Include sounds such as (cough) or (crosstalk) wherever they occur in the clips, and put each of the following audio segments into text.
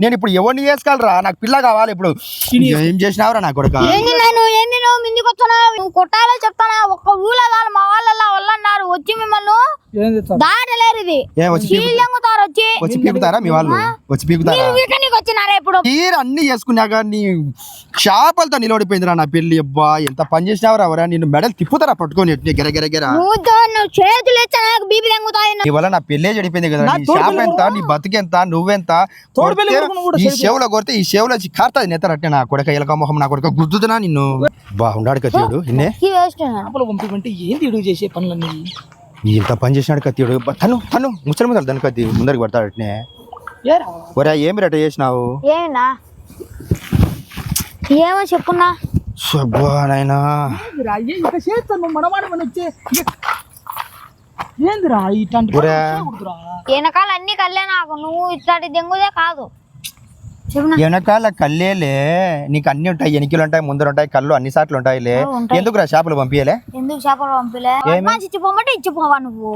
నేను ఇప్పుడు ఎవరిని చేసుకోవాలరా? నాకు పిల్ల కావాలి ఇప్పుడు. ఏం చేసినావురా నా కొడుక? ఏంది నువ్వు మిందికి వచ్చావు నువ్వు కొట్టాలో చెప్తానా? ఒక్క ఊళ్ళో కాదు మా వాళ్ళ వల్లన్నారు వచ్చి మిమ్మల్ని దాటలేరు ఇది. ఏ వచ్చి పీకు- వచ్చి? వచ్చి పీకుతారా మీ వాళ్ళు? వచ్చి పీకుతారా? మీరు వీకనికి వచ్చినారా ఇప్పుడు? తీరు అన్ని చేసుకున్నాక నీ చేపలతో నిలబడిపోయిందిరా నా పెళ్ళి అబ్బా. ఎంత పని చేసినావురా ఎవరా నిన్ను మెడలు తిప్పుతారా పట్టుకొని? ఎట్ని గెర గెర గెర. నువ్వు దో- నువ్వు చేతులు ఇచ్చా నాకు బీపీ తెంగుతాయి నీ వల్ల నా పెళ్ళే చెడిపోయింది కదా నా నీ తోడు పెళ్ళి ఎంత? నీ బతుకెంత? నువ్వెంత? తోడు పెళ్ళి కొడితే కొడుకును కూడా ఈ చెవులో కొడితే ఈ వచ్చి కారుతుంది నెత్తరట్టే నా కొడక ఎలక మొహం నా కొడక గుర్తుతున్నా నిన్ను. బాగుండాడు కత్తియుడు ఇన్నే? (laughs) చేపలు పంపిమంటే ఏంది చేసే పనులన్నీ? ఇంత పని చేసినాడు కత్తియుడు తను తను ముసలి ముందర దాని కత్తి ముందరికి పడతాడు అట్నే. ఒరే ఏమి రెట చేసినావు? ఏమినా ఏమో చెప్పున్నా. నాయనా. ఇక చేస్తాను మనవాడు మన వచ్చే? ఏందిరా ఇట్లాంటి వెనకాల అన్ని కళ్ళే నాకు నువ్వు ఇట్లాంటి దెంగుదే కాదు. వెనకాల కల్లేలే నీకు అన్ని ఉంటాయి ఎనికలు ఉంటాయి ముందర ఉంటాయి కళ్ళు అన్ని సార్లు ఉంటాయిలే. ఎందుకు రా చేపలు పంపించలే ఎందుకు చేపలు పంపిలే? అడ్వాన్స్ ఇచ్చిపోమంటే ఇచ్చిపోవా నువ్వు?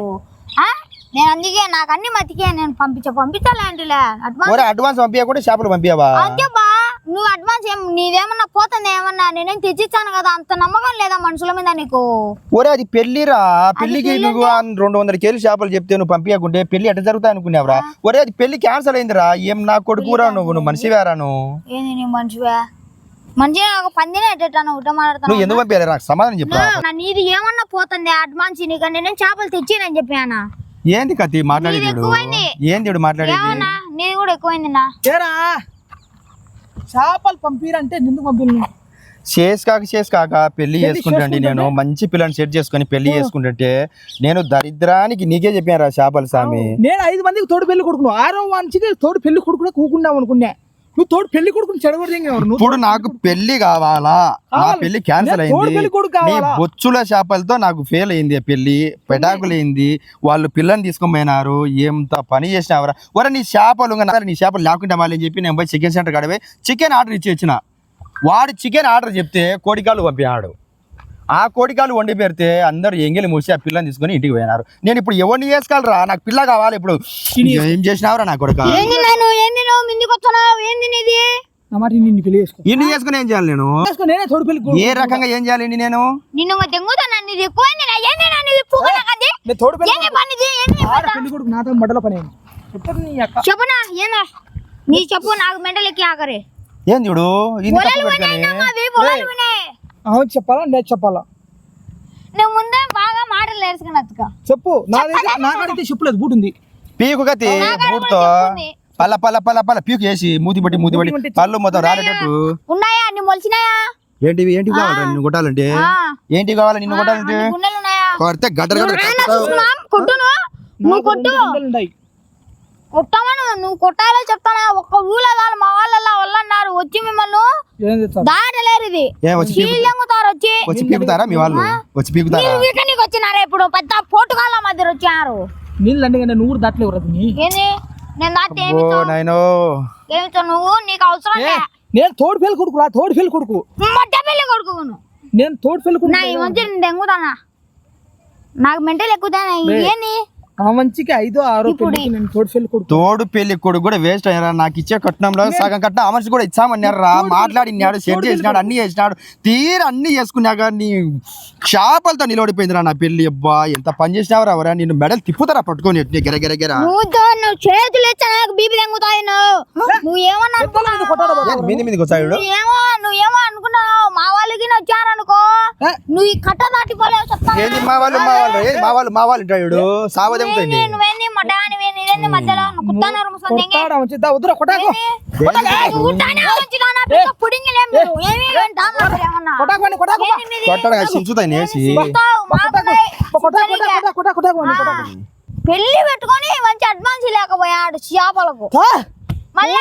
నేను అందుకే నాకు అన్ని మతికే నేను పంపించ పంపించాలంటిలే అడ్వాన్స్ అడ్వాన్స్ పంపించకుండా చేపలు పంపించవా అంతే నువ్వు అడ్వాన్స్ ఏం నీదేమన్నా పోతుంది ఏమన్నా నేనేం తెచ్చిచ్చాను కదా అంత నమ్మకం లేదా మనుషుల మీద నీకు? ఒరే అది పెళ్ళిరా పెళ్ళికి నువ్వు రెండు వందల కేజీలు చేపలు చెప్తే నువ్వు పంపించకుంటే పెళ్ళి ఎట్ట జరుగుతా అనుకున్నావురా? ఒరే అది పెళ్ళి క్యాన్సల్ అయిందిరా. ఏం నా కొడుకురా నువ్వు? నువ్వు మనిషివేరా నువ్వు? ఏంది నీ మనిషివే? మంచిగా ఒక పందినే ఎట్టేటాను నువ్వు? మాట్లాడతాను ఎందుకు పంపించాలి? నాకు సమాధానం నీది ఏమన్నా పోతుంది అడ్వాన్స్ నీకు? నేను చేపలు తెచ్చినని చెప్పానా ఏంది కత్తి? మాట్లాడేది. ఏంది మాట్లాడేది? నీది కూడా ఎక్కువైంది నా ఏరా చేపలు పంపిరంటే నిన్ను పంపిను చేసి కాక చేసి కాక పెళ్ళి చేసుకుంటాండి నేను. మంచి పిల్లని సెట్ చేసుకొని పెళ్ళి చేసుకుంటుంటే నేను దరిద్రానికి నీకే చెప్పాను చేపల స్వామి? నేను ఐదు మందికి తోడు పెళ్ళి కొడుకును. ఆరో వానికి తోడు పెళ్ళి కొడుకునే కూకున్నావు అనుకున్నా. నువ్వు తోడు పెళ్ళి కొడుకుని చెడగొడదేం ఇప్పుడు నాకు పెళ్ళి కావాలా? నా. పెళ్ళి క్యాన్సిల్ అయింది. నీ? బొచ్చుల చేపలతో నాకు ఫెయిల్ అయింది పెళ్ళి. పెటాకులైంది వాళ్ళు పిల్లని తీసుకొని పోయినారు. ఎంత పని చేసినావరా? ఒరే నీ చేపలు నా- చేపలు లేకుండా మళ్ళీ చెప్పి నేను పోయి చికెన్ సెంటర్ కాడ పోయి చికెన్ ఆర్డర్ ఇచ్చి వచ్చిన. వాడు చికెన్ ఆర్డర్ చెప్తే కోడికాలు పంపించాడు ఆ కోడికాలు వండి పెడితే అందరూ ఎంగిలి మూసి ఆ పిల్లని తీసుకొని ఇంటికి పోయినారు. నేను ఇప్పుడు ఎవరిని చేసుకోవాలరా? నాకు పిల్ల కావాలి ఇప్పుడు. ఏం చేసినావురా నా కొడుక? ఇన్ని చేసుకుని ఏం చేయాలి నేను. ఏ రకంగా ఏం చేయాలి నేను? నిన్ను నాతో మడ్డల పని చెప్పునా? ఏందా? నీ చెప్పు నాకు మెంటల్ ఎక్కి ఆఖరి ఏం చూడు? అవును చెప్పాలా నేను చెప్పాలా? నువ్వు ముందే బాగా మాటలు నేర్చుకున్నట్టుగా చెప్పు. నా దగ్గర నాకైతే చెప్పలేదు బూట్ ఉంది పీకు కత్తి బూట్తో. పల్ల పల్ల పల్ల పల్ల పీకు వేసి మూతి పట్టి మూతి పట్టి పళ్ళు మొత్తం రాలేటట్టు. ఉన్నాయా? అన్ని మొలిచినాయా? ఏంటివి? ఏంటివి కావాలి నిన్ను కొట్టాలంటే. ఏంటి కావాలి? నిన్ను కొట్టాలంటే? కొడితే నాన్న చూస్తున్నాం కొట్టును? నువ్వు కొట్టు. కొట్టమను నువ్వు కొట్టాలో చెప్తానా? ఒక్క ఊళ్ళో కాదు మా వాళ్ళ వల్లన్నారు వచ్చి మిమ్మల్ని దాటలేరు ఇది. ఏ వచ్చి వచ్చి. వచ్చి పీకుతారా మీ వాళ్ళు? వచ్చి పీకుతారా? వీకనికి వచ్చినారా ఇప్పుడు పెద్ద పోటుగాళ్ళ మధ్య వచ్చారు. నీళ్ళు అంటే నువ్వు కూడా దాటలేవు ఏంది? నేను దాటి ఏమితో? నువ్వు? నీకు అవసరం నేను తోడు పెళ్ళి కొడుకు రా తోడు పెళ్ళి కొడుకు. మొట్ట పెళ్ళి కొడుకును. నేను తోడు పెళ్ళి కొడుకు నా ఈ మధ్య నేను దెంగుతానా? నాకు మెంటల్ ఎక్కుతానా? ఏంది? ఆ మంచికి ఐదో ఆరో పెళ్ళికి నేను తోడు పెళ్ళి కొడుకు. తోడు పెళ్ళి కొడుకు కూడా వేస్ట్ అయ్యారా? నాకు ఇచ్చే కట్నంలో సగం కట్నం ఆ మనిషి కూడా ఇచ్చామన్నారు? రా మాట్లాడినాడు సెట్ చేసినాడు అన్ని చేసినాడు. తీర అన్ని చేసుకున్నాక నీ చేపలతో నిలబడిపోయిందిరా నా పెళ్ళి అబ్బా. ఎంత పని చేసినావురా ఎవరా నిన్ను మెడలు తిప్పుతారా పట్టుకొని గెర గెర గెర. నువ్వు నువ్వు చేతులు ఇచ్చా నాకు బీపీ దెంగుతాయి నువ్వు. నువ్వు ఏమన్నా మీది మీదకి వచ్చాడు నువ్వేమో అనుకున్నావు. మా వాళ్ళకి వచ్చారనుకో? నువ్వు ఈ కట్ట దాటిపోలేవు చెప్తాను ఏంది మా వాళ్ళు మా వాళ్ళు? ఏంది మా వాళ్ళు మా వాళ్ళు ఉంటాడు పెళ్ళి పెట్టుకొని మంచి అడ్వాన్స్ లేకపోయాడు చేపలకు ఆ, మళ్ళీ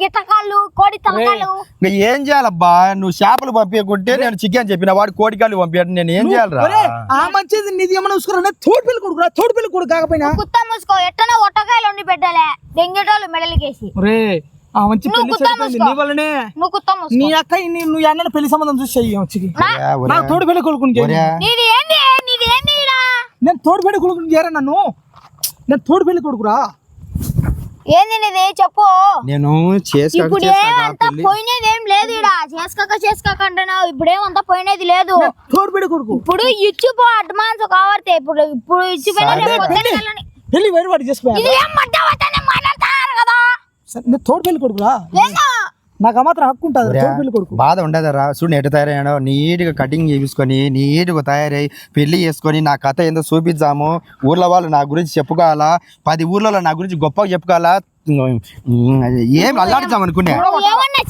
గిట్టకాళ్ళు కోడి తలకాళ్ళు ఇంకా ఏం చేయాలబ్బా? నువ్వు చేపలు పంపించకుంటే నేను చికెన్ చెప్పిన వాడు కోడికాయలు పంపించాడు నేను ఏం చేయాలరా? ఆ మంచిది నీది ఏమన్నా చూసుకున్నా తోడు పెళ్ళి కొడుకు రా తోడు పెళ్ళి కొడుకు కాకపోయినా. కుత్త మూసుకో ఎట్టనో ఒట్టకాయలు వండి పెట్టాలే. దెంగేటోళ్ళు మెడలికేసి రే ఆ మంచి నువ్వు పెళ్ళి కుత్తా చెడిపోయింది. మూసుకో. నీ వల్లనే నువ్వు కుత్త మూసుకో. నీ అక్క నీ- నువ్వు అన్న పెళ్ళి సంబంధం చూసి చెయ్యి నాకు తోడు పెళ్ళి కొడుకుని ఒరే. నీది ఏంది? నీది ఏంది ఈడ? నేను తోడు పెళ్ళి కొడుకుని చేరా నన్ను? నేను తోడు పెళ్ళి కొడుకురా? ఏంది నీది? చెప్పు. నేను చేసుకోక ఇప్పుడు చేసుకోక ఏమంతా పోయినది ఏం లేదు ఇడ చేసుకోక చేసుకోక అంటున్నావు. ఇప్పుడు ఏమంతా పోయినది లేదు. కొడుకు. ఇప్పుడు ఇచ్చిపో అడ్వాన్స్ కావాలి ఇప్పుడు ఇప్పుడు ఇచ్చిపోయినా పెళ్ళి. చేసుకోవాలి ఇది ఏం మాట్లాడతారు కదా? తోడు పెళ్ళి కొడుకురా ఏందో? నాకు ఆ మాత్రం హక్కు ఉంటుంది కొడుకు. బాధ ఉండదురా. చూడు ఎటు తయారయ్యాడో నీట్గా కటింగ్ చేయించుకొని నీట్గా తయారై పెళ్ళి చేసుకొని నా కథ ఏందో చూపిద్దాము. ఊర్లో వాళ్ళు నా గురించి చెప్పుకోవాలా? పది ఊర్లలో నా గురించి గొప్పగా చెప్పుకోవాలా? ఏం అల్లాడిద్దాం అనుకునే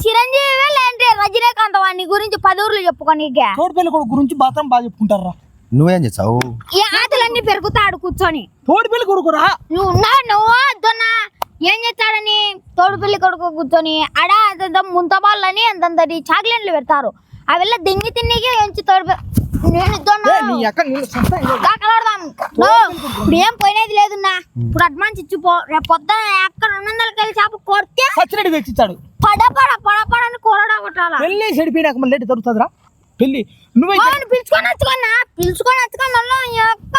చిరంజీవి లేదంటే రజనీకాంత్ వాడిని గురించి పదవులు చెప్పుకోనీకే తోడు పెళ్ళి కొడుకు గురించి మాత్రం బాగా చెప్పుకుంటారా? నువ్వేం చేసావు ఈ ఆటలన్నీ పెరుగుతాడు కూర్చొని. తోడు పెళ్ళి కొడుకురా? నువ్వు నువ్వు? ఏం చేస్తాడని? తోడు పెళ్ళి కొడుకు కూర్చొని అడ అదంతా ముంతబాళ్ళని అంతంతటి చాక్లెట్లు పెడతారు. అవిల్ల దింగి తిన్నీకే ఎంచి తోడు నేను. కాకలాడదాం ఇప్పుడు ఏం పోయినది లేదున్నా. ఇప్పుడు అడ్వాన్స్ ఇచ్చిపో. రేపు పొద్దున ఎక్కడ రెండు వందలకి వెళ్ళి చేప కొడితే సచ్చిరెడ్డి తెచ్చిచ్చాడు. పడ పడ పడ పడని కొరడా కొట్టాలా చెడిపోయినాక మళ్ళీ దొరుకుతుందిరా? పెళ్ళి నువ్వైతే పిలుచుకొని వచ్చుకున్నా. పిలుచుకొని వచ్చుకొని మళ్ళీ ఎక్క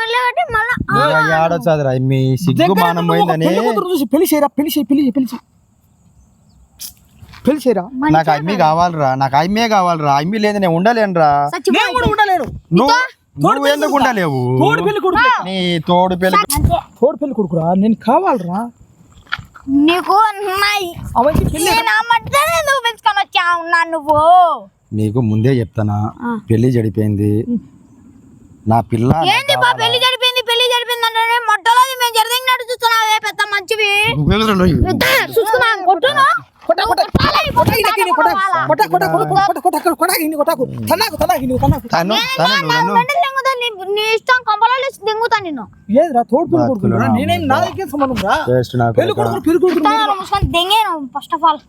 వెళ్ళబట్టి మళ్ళీ ఆడొచ్చాదిరా మీ సిగ్గు దగ్గర మానం నువ్వు ఒక పోయిందని పెళ్ళి కూతురు చూసి పెళ్ళి చేయరా పెళ్ళి చేయి పెళ్ళి చేయి పెళ్ళి చేయి. పెళ్ళి చేయరా? నాకు అమ్మి కావాలిరా నాకు అమ్మే కావాలిరా అమ్మి లేదు నేను ఉండలేనురా. నేను కూడా ఉండలేను. నువ్వు ఎందుకు ఉండలేవు? తోడు పెళ్ళి కొడుకు నీ తోడు పెళ్ళి తోడు పెళ్ళి కొడుకురా. నేను కావాలరా. నీకు అవన్నీ పెళ్ళి నువ్వు నువ్వు? నీకు ముందే చెప్తానా. పెళ్ళి చెడిపోయింది నా పిల్ల ఏంది బా పెళ్ళి జరిపింది పెళ్ళి జరిపింది అంటే మొట్టలో మేము జరిగినట్టు చూస్తున్నావే పెద్ద మంచివి? చూసుకున్నాం కొట్టును ఫస్ట్ ఆఫ్ ఆల్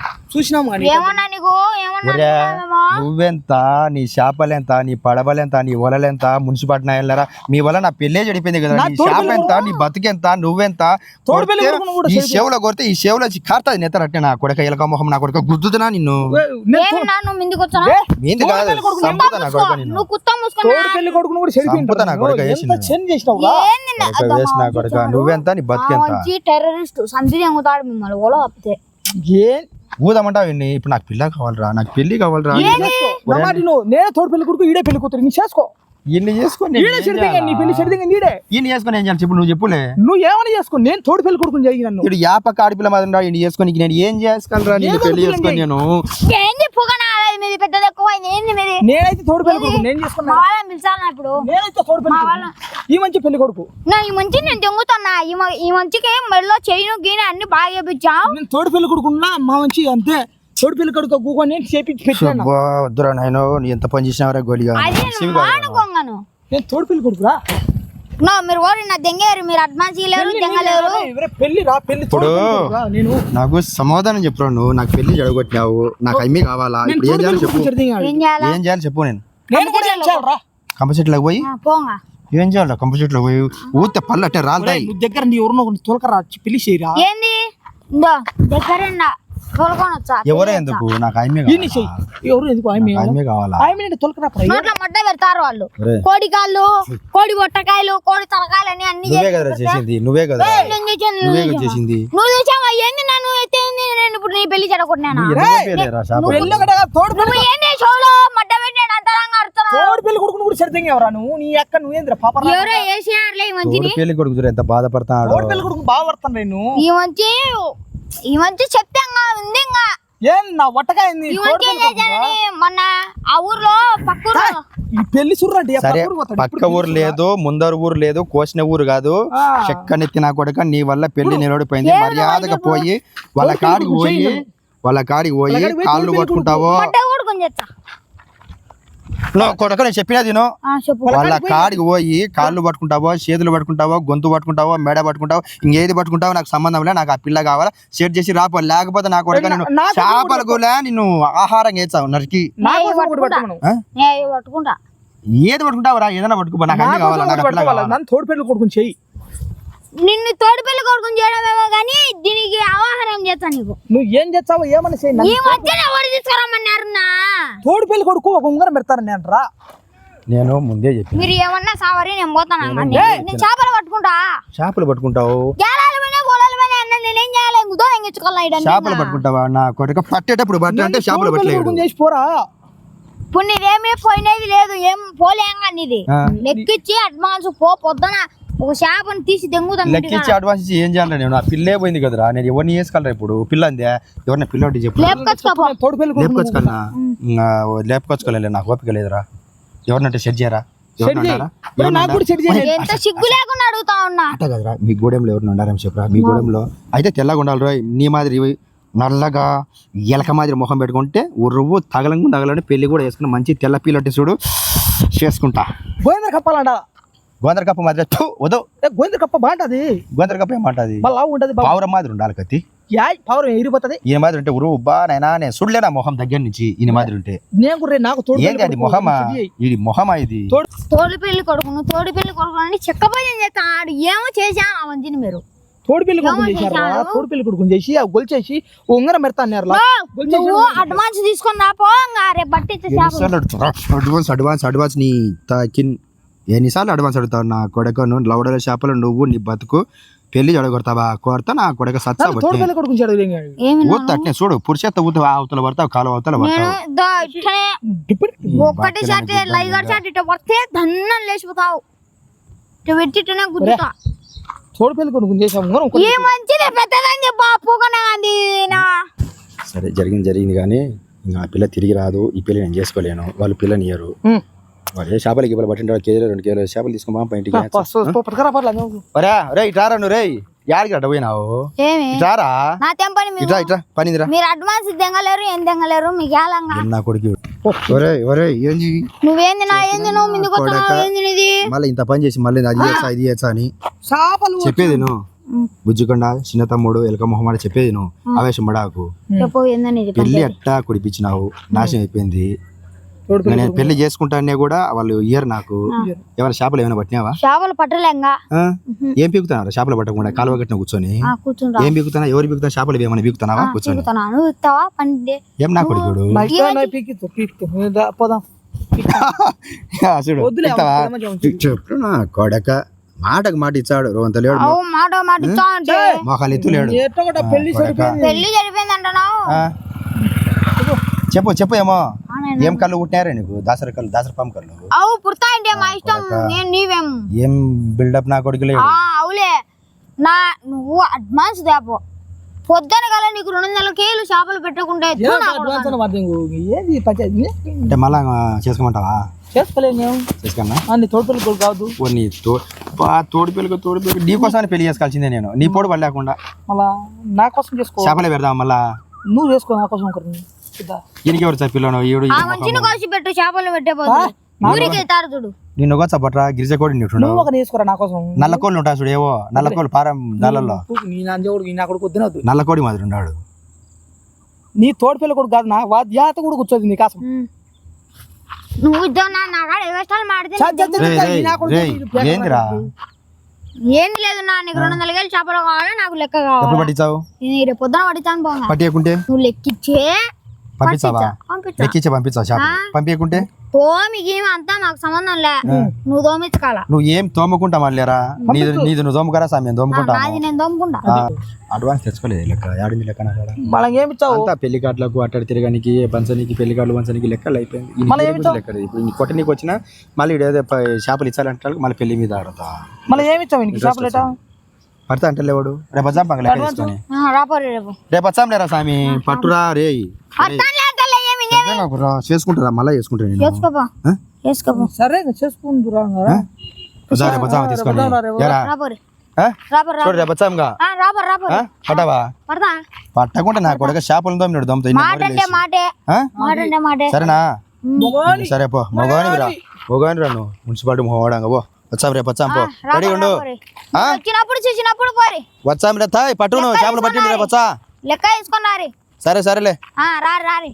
పోరా పోరా చూసినాం కానీ ఏమన్నా నీకు? ఏమన్నా ఒరే అన్నావేమో? నువ్వెంత? నీ చేపలెంత? నీ పడవలెంత? నీ ఒలలెంత? మున్సిపాలిటీ వెళ్ళారా మీ వల్ల నా పెళ్ళే చెడిపోయింది కదా. నా చేప ఎంత? నీ బతికెంత? నువ్వెంత? ఈ. చెవులో కొడితే ఈ వచ్చి కార్తది నెత్తరట్టే నా కొడక ఎలక మొహం నా కొడక. గుద్దుతున్నా నిన్ను. ఏంది కాదు నా కొడక నిన్ను. పెళ్ళి కొడుకును కూడా సంపుతా నా కొడుకు చెడిపోయింది నా- కొడక వేసి నా కొడక. నువ్వెంత? నీ బతికెంత? టెర్రరిస్ట్ మిమ్మల్ని ఏం ఊదమంటావు ఇన్ని ఇప్పుడు నాకు పిల్ల కావాలరా నాకు పెళ్ళి కావాలరా నేనే తోడు పెళ్ళి కొడుకు ఈడే పెళ్ళి కూతురు నీ చేసుకో. ఇన్ని చేసుకొని నీ పెళ్ళి చెడిపోయింది నీడే. ఈయన చేసుకొని ఏం చేయాలి? చెప్పు నువ్వు చెప్పులే. నువ్వు ఏమని చేసుకో? నేను తోడు పెళ్ళి కొడుకుని జరిగి నన్ను ఇప్పుడు యాపక్క ఆడపిల్ల మాదిరి రా ఈయన చేసుకొని నేను ఏం చేసుకోగలరా నేను పెళ్ళి చేసుకొని నేను. మీది పెద్దది ఎక్కువ ఏంది మీది. నేనైతే తోడు పెళ్ళి కొడుకు నేను చేసుకున్నా. మా వాళ్ళని పిలిచాలన్నా ఇప్పుడు? నేనైతే తోడు పెళ్ళి కొడుకు. వాళ్ళ- ఈ మంచి పెళ్ళి కొడుకు. నా ఈ మంచి నేను దెంగుతున్నా. ఈ ఈ మంచికి మెడలో చైను గీన అన్ని బాగా చేపించావు. నేను తోడు పెళ్ళి కొడుకున్నా మా మంచి అంతే. తోడు పెళ్ళి కొడుకు కూకొని నేను చేపించి పెట్టాను. వద్దురా నాయన ఎంత పని చేసినావరా గోలిగా? నేను తోడు పెళ్ళి కొడుకురా. నా మీరు ఓడి నా దెంగారు మీరు అడ్వాన్స్ ఇవ్వలేరు పెళ్ళి దెంగలేరు పెళ్ళి రా పెళ్ళి ఇప్పుడు- నేను నాకు సమాధానం చెప్పురా నువ్వు నాకు పెళ్ళి జడగొట్టినావు నాకు అమ్మి కావాలా ఇప్పుడు ఏం చేయాలి చెప్పు. ఏం చేయాలా? చెప్పు నేను. నేను కూడా ఏం చేయాలరా? కంపల్సరీలోకి పోయి? ఆ, పోంగా. ఏం చేయాలి కంపల్సరీలో పోయి? ఊతే పళ్ళు అట్టే రాలుతాయి. నువ్వు దగ్గర నీ ఎవరినో తోలకరా పెళ్ళి చేయరా ఏంది? వచ్చా ఎవరే ఎందుకు? నాకు ఎవరు ఎందుకు కావాలా? ఆమె అంటే తొలకరా ప్రా. నోట్ల మడ్డ పెడతారు వాళ్ళు. కోడి కాళ్ళు కోడి బొట్టకాయలు కోడి తలకాయలు అని అన్ని నువ్వే కదరా చేసింది నువ్వే కదా? నువ్వే కదా? చేసింది? నువ్వు చూసావా? ఏంది నన్ను? ఎత్తేంది నేను ఇప్పుడు నీ పెళ్ళి చెడగొట్టినానా? పెళ్ళి కాదు, తోడు నువ్వు ఏంది షోలో మడ్డ పెట్టి అంతరంగా అడుతున్నావు తోడు పెళ్ళి కొడుకును కూడా చెడితే ఎవరా నువ్వు? నీ అక్క నువ్వేంద్ర? పాప ఎవరో వేసినారులే ఈ మంచిని. తోడు పెళ్ళి కొడుకు చూడు ఎంత బాధపడతాడు. తోడు పెళ్ళి కొడుకు నేను ఈ మంచి ఈ చెప్తాంగా ఉంది ఇంకా. ఏం నా వట్టకాయింది మొన్న ఆ ఊర్లో పక్క పెళ్ళి సరే పక్క ఊరు లేదు ముందరు ఊరు లేదు కోసిన ఊరు కాదు. చెక్కనెత్తి నా కొడుక నీ వల్ల పెళ్ళి నిలబడిపోయింది. మర్యాదగా పోయి వాళ్ళ కాడికి పోయి వాళ్ళ కాడికి పోయి కాళ్ళు పెళ్ళి పట్టుకుంటావో మడ్డ కొడుకుని చెప్తా లో కొడుక నేను చెప్పినా తిను. వాళ్ళ కాడికి పోయి కాళ్ళు పట్టుకుంటావో చేతులు పట్టుకుంటావో గొంతు పట్టుకుంటావో మెడ పట్టుకుంటావో ఇంకేది పట్టుకుంటావో నాకు సంబంధం లే నాకు ఆ పిల్ల కావాలా సెట్ చేసి రాపో లేకపోతే నా కొడుక నేను నాకు చేపలు కూడా నిన్ను ఆహారం వేస్తావు నరికి. ఏది పట్టుకుంటావు రా ఏదైనా పట్టుకో నాకు అన్ని కావాలా ఒకటి నాకు ఆ పిల్ల పట్టుకోవాలి? కావాలా? నన్ను తోడు పెళ్ళి కొడుకుని చెయ్యి. నిన్ను తోడు పెళ్ళి కొడుకుని చేయడమేమో కానీ దీనికి ఆవాహనం చేస్తా నీకు. నువ్వు ఏం చేస్తావో ఏమని చెయ్యి ఈ నన్ను మధ్యన ఎవరు తీసుకురమ్మన్నారు నా తోడు పెళ్ళి కొడుకు ఒక ఉంగరం పెడతాను నేను రా. నేను ముందే చెప్పి మీరు ఏమన్నా సావరి నేను పోతాను అన్న. నేను చేపలు పట్టుకుంటా. చేపలు పట్టుకుంటావు? గేలాలు గోళాలు అన్న నేనేం చేయాలి? ఇంకో ఎంగించుకోవాలి ఈడన్ని చేపలు. పట్టుకుంటావా? నా కొడుక పట్టేటప్పుడు పట్టు అంటే చేపలు తోడు పెళ్ళి పట్టలేడు. కొడుకుని చేసి పోరా. ఇప్పుడు నీదేమీ పోయినది లేదు. ఏం పోలేంగా నీది. ఆ. లెక్కిచ్చి అడ్వాన్స్ పో పొద్దున ఒక చేపని తీసి దెంగుతాం లెక్కించి అడ్వాన్స్ ఇచ్చి ఏం చేయాలి నేను ఆ పిల్లే పోయింది కదరా నేను ఎవరిని వేసుకోగలరా ఇప్పుడు? పిల్ల అందే ఎవరిని పిల్లోటి చెప్పు. లేపుకొచ్చుకోవాలనా లేపుకొచ్చుకోలేదు నాకు ఓపిక లేదురా. ఎవరినంటే సెట్ చేయరా? ఎంత సిగ్గు లేకుండా అడుగుతా ఉన్నా. అంట కదరా మీ గూడెంలో ఎవరిని ఉండారని చెప్పురా? మీ గూడెంలో అయితే తెల్లగా ఉండాలి రోయ్ నీ మాదిరి నల్లగా ఎలక మాదిరి ముఖం పెట్టుకుంటే ఉరువు తగలంగు తగలని పెళ్ళి కూడా వేసుకుని మంచి తెల్ల పీలొట్టి చూడు చేసుకుంటా. గోవింద కప్పాలంట గోందర కప్ప మాదిరి థు, వదో. ఏ గోవింద కప్ప బాగుంటది. గోందర కప్ప ఏమంటది లావు ఉంటది పావురం మాదిరి ఉండాలి కత్తి. యాయ్ పవర్ ఎగిరిపోతుంది ఈయన మాదిరి ఉంటే ఉరువు బా నైనా నేను చూడలేనా మొహం దగ్గర నుంచి ఈయన మాదిరి ఉంటే? నేను కూడా రే నాకు తోడు ఏంది అది మొహమా? ఇది మొహమా ఇది? తోడు తోడు పెళ్ళి కొడుకును తోడు పెళ్ళి కొడుకును అని చెక్కపోయి చేస్తాడు ఏమో చేశాను ఆ మంచిని మీరు. తోడు పెళ్ళి కొడుకుని చేశారా? తోడు పెళ్ళి కొడుకుని చేసి ఆ గొలిచేసి ఉంగరం పెడతా అన్నారు నువ్వు అడ్వాన్స్ తీసుకొని రాపో ఇంకా రేపు బట్టి ఇచ్చే చేపలు? అడ్వాన్స్ అడ్వాన్స్ అడ్వాన్స్ నీ తాకిన్ ఎన్నిసార్లు అడ్వాన్స్ అడుగుతావు? నా కొడక నువ్వు లవడల చేపలు నువ్వు నీ బతుకు పెళ్ళి జడగొడతావా? కొడతా నా కొడక సచ్చా తోడు బట్టి. పెళ్ళి కొడుకుని చెడు ఏమి ఊత అట్నే చూడు పురుషత్వ ఊత అవతల పడతావు కాలు అవతల నేను పడతావు దో ఇట్లనే ఒక్కటి షర్ట్ లైగర్ షర్ట్ ఇట్ట పడితే దన్నం లేచిపోతావు. ఇట్ట పెట్టి ఇట్టనే గుద్దుతా. తోడు పెళ్ళి కొడుకుని చేసాం ఉంగరం కొనుక్కో. ఏ మంచిది పెద్దదని చెప్పా సరే జరిగింది జరిగింది కానీ ఆ పిల్ల తిరిగి రాదు. ఈ పిల్ల నేను చేసుకోలేను. వాళ్ళు పిల్లని ఇయ్యరు. చేపలకి ఇవ్వాలి? పట్టిన కేజీలు రెండు కేజీలు చేపలు తీసుకోమా ఇంటికి పట్టుకురా. ఒరే రే ఇట్రారా నువ్వు రే యాడికి అడ్డ పోయినావు? ఏమి? ఇట్రారా నా మీకు ఇట్రా ఇట్రా పనిదిరా మీరు అడ్వాన్స్ దెంగలేరు ఏం దెంగలేరు మీకు ఏలంగా? నా కొడుకు. ఒరే ఒరే ఏంది? నువ్వేంది నా ఏంది నువ్వు ముందుకు వస్తున్నావు ఏంది నీది? మళ్ళీ ఇంత పని చేసి మళ్ళీ అది చేస్తా ఇది చేస్తా అని. చేపలు చెప్పేది నువ్వు. బుజ్జికొండ చిన్న తమ్ముడు ఎలక మొహమాట చెప్పేది నువ్వు. ఆవేశం పడాకు. ఇది పెళ్ళి అట్టా కుడిపించినావు. నాశనం అయిపోయింది. నేను పెళ్ళి చేసుకుంటానే కూడా వాళ్ళు ఇయ్యరు నాకు. ఏమైనా చేపలు ఏమైనా పట్టినావా? చేపలు పట్టలేంగా? ఏం పీకుతున్నారు చేపలు పట్టకుండా? కాలువ కట్టిన కూర్చొని? ఏం పీకుతున్నా? ఎవరు పీకుతున్నా చేపలు ఏమైనా పీకుతున్నావా? కూర్చొని. ఏం నా కొడుకుడు? (laughs) చెప్పు నా కొడక. మాటకు మాట ఇచ్చాడు రోంత లేడు అవు మాట మాట అంటే మొహాలు ఎత్తు లేడు. పెళ్ళి. సరిపోయింది. అంటున్నావు ఆ? చెప్పు చెప్పు ఏమో. ఏం కళ్ళు పుట్టినారా నీకు? దాసర కళ్ళు దాసర పాము కళ్ళు. అవు పుడతా అంటే మా ఇష్టం నేను నీవేం? ఏం బిల్డప్ నా కొడుకు లేడు ఆ, అవులే. నా నువ్వు అడ్వాన్స్ తేపో పొద్దున గల నీకు రెండు వందల కేలు చేపలు పెట్టకుంటే నా అంటే మళ్ళా చేసుకోమంటావా? చేసుకోలేము చేసుకున్నా అన్ని తోడు కొడుకు కాదు. నీ తోడు పెళ్ళికి తోడు పెళ్ళి నీ కోసమని పెళ్ళి చేసుకోవాల్సిందే నేను. నీ పోడు పని లేకుండా మళ్ళా నా కోసం చేసుకో. చేపలే పెడదాం మళ్ళా. నువ్వు చేసుకో నా కోసం ఒకరిని. ఈడు ఆ మంచిని కోసి పెట్టు చేపలు పెట్టే పోదు ఊరికి తారు చూడు. నిన్ను ఒక చప్పట్రా గిరిజ కోడి నింటుండు నువ్వు ఒకరిని చేసుకోరా నా కోసం? నల్ల కోళ్ళు ఉంటా చూడు ఏవో నల్ల కోళ్ళు పారం నువ్వు నీ నంజోడు నా కొడుకు వద్దునద్దు నల్ల కోడి మాదిరి ఉన్నాడు. నీ తోడు పెళ్ళి కొడుకు కాదు నా వా జాత కూడా కూర్చోదు నీ కోసం. నువ్వు ఇద్దరు నా ఏందిరా? ఏం లేదు నా నీకు రెండు వందల చేపలు కావాలి నాకు లెక్క ఎప్పుడు కావాలి పట్టించావు? నేను రేపు పొద్దున పడిచాను పోగా పట్టియకుంటే? నువ్వు లెక్కిచ్చే పంపించావా? పంపించా లెక్కించి పంపించావు చేపలు పంపించకుంటే? తోమికి అంతా నాకు సంబంధం లే. నువ్వు తోమించకాల నువ్వు ఏం తోముకుంటా మళ్ళీరా నీది నీది నువ్వు తోముకరా సామి నాది నేను తోముకుంటా. అడ్వాన్స్ తెచ్చుకోలేదు లెక్క. యాడింది లెక్క నా కాడ. మళ్ళీ ఏమి ఇచ్చావు? అంతా పెళ్ళి కార్డులకు అట్టడి తిరగడానికి పంచనీకి పెళ్ళి కార్డులు పంచనీకి లెక్కలు అయిపోయింది. నీకు లెక్కలు? ఇప్పుడు నీ కొట్టనీకి వచ్చినా మళ్ళీ చేపలు ఇచ్చాలంటే మళ్ళీ పెళ్ళి మీద ఆడతా. మళ్ళీ ఏమి ఇచ్చావు? ఎట్టా పడతా అంటే లేవాడు? రేపు వచ్చాం పక్క లెక్క తీసుకొని ఆ, రాపోరు రేపు. రేపు వచ్చాం లేరా స్వామి? పట్టురా రే? చేసుకుంటారా? మళ్ళీ నేను. చేసుకోపో? చేసుకోపో. సరే చేసుకుందురా వచ్చాం తీసుకొని. చూడు రేపు వచ్చాంగా? పట్టావా పడతా. పట్టకుండా నా కొడుక చేపలు దమ్మినాడు సరేనా? మొగోని సరే పో. మొగాని. రా మొగాని రా నువ్వు. మున్సిపాలిటీ మొగవాడంగా పో. వచ్చాం రేపు వచ్చాం పో. రెడీ ఉండు? వచ్చినప్పుడు చూసినప్పుడు పోరి వచ్చాం రే తాయ్ పట్టు నువ్వు చేపలు పట్టిండు రేపు వచ్చా లెక్క వేసుకొని రారి సరే సరేలే. రారి రారి